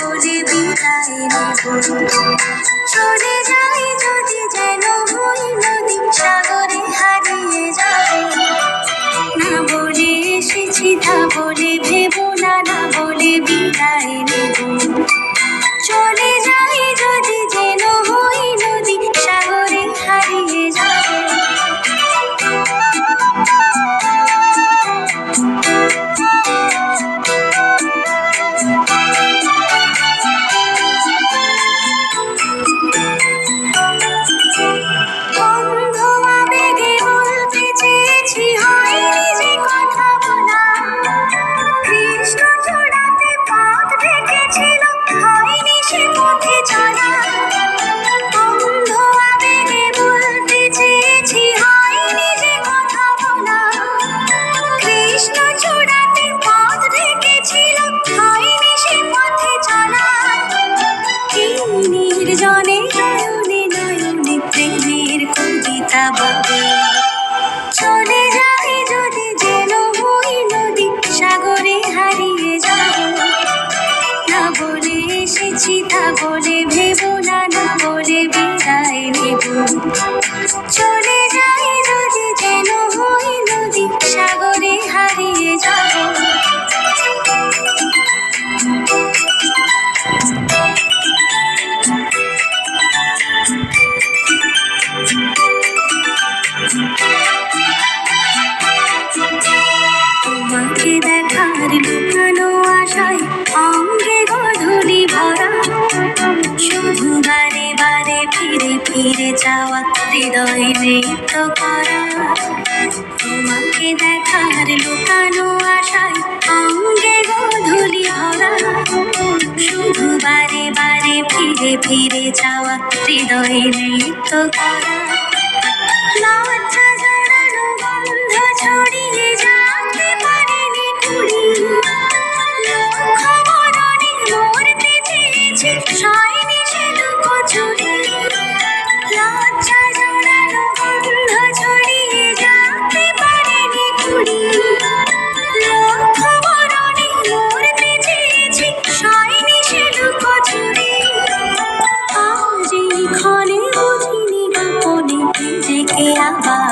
করে বিদায় নেব। চলে যাই যদি যেন ভুল নদীর সাগরে হারিয়ে যাবে। না বলে এসেছি, না বলে ভেব, না না বলে বিদায় নেব। চলে চলে যাই যদি যেন হই নদী সাগরে হারিয়ে যাব thank you ফিরে ফিরে ফিরে যাওয়া হৃদয় নৃত্য করা। তোমাকে দেখার লুকানো আশায় অঙ্গে গধুলি ভরা। শুধু বারে বারে ফিরে ফিরে যাওয়া হৃদয় নৃত্য করা। standby.